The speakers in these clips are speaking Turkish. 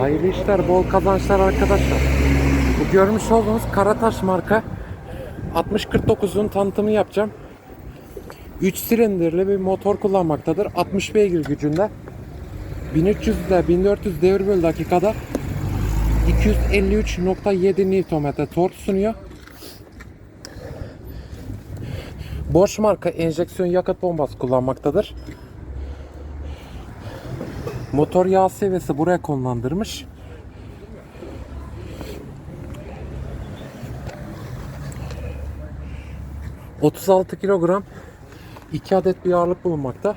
Hayırlı işler, bol kazançlar arkadaşlar. Bu görmüş olduğunuz Karataş marka 6049'un tanıtımı yapacağım. 3 silindirli bir motor kullanmaktadır. 60 beygir gücünde. 1300 ile 1400 devir bölü dakikada 253.7 Nm tork sunuyor. Bosch marka enjeksiyon yakıt bombası kullanmaktadır. Motor yağ seviyesi buraya konumlandırmış. ...36 kilogram... ...2 adet bir ağırlık bulunmakta.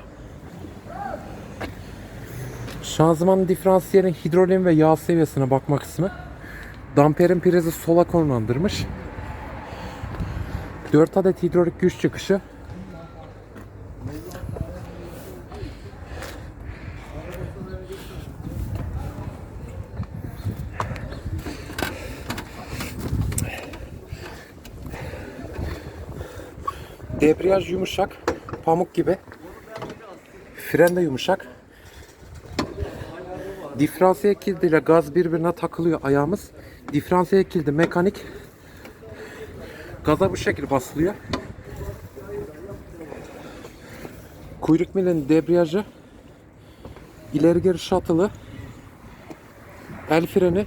Şanzımanın diferansiyelin hidrolin ve yağ seviyesine bakma kısmı. Damperin prizi sola konumlandırmış. 4 adet hidrolik güç çıkışı. Debriyaj yumuşak, pamuk gibi. Fren de yumuşak. Diferansiyel kildiyle gaz birbirine takılıyor ayağımız. Diferansiyel kilidi mekanik. Gaza bu şekilde basılıyor. Kuyruk milinin debriyajı. ileri geri şatılı. El freni.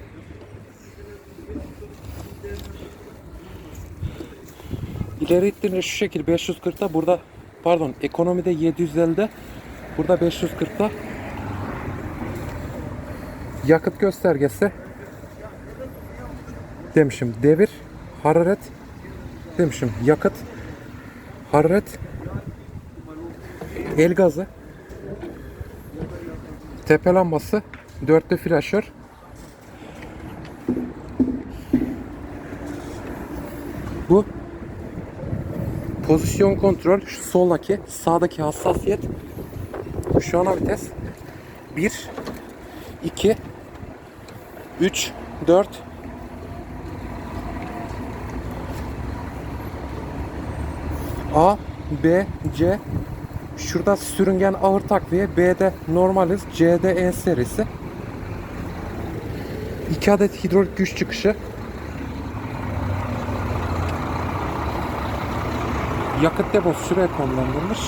İleri ittiğinde şu şekil 540'da burada pardon ekonomide 750'de burada 540'da yakıt göstergesi. Demişim devir hararet. Demişim yakıt hararet. El gazı. Tepe lambası dörtlü flaşör. Bu pozisyon kontrol şu soldaki sağdaki hassasiyet. Şu ana vites. 1 2 3 4 A B C. Şurada sürüngen ağır takviye. B'de normaliz. C'de E serisi. 2 adet hidrolik güç çıkışı yakıt deposu şuraya konumlandırılmış.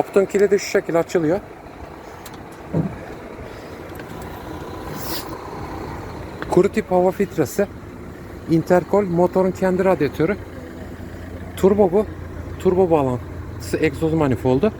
Kaputun kilidi şu şekilde açılıyor. Kuru tip hava filtresi. Interkol, motorun kendi radyatörü. Turbo bu. Turbo bağlantısı egzoz manifoldu.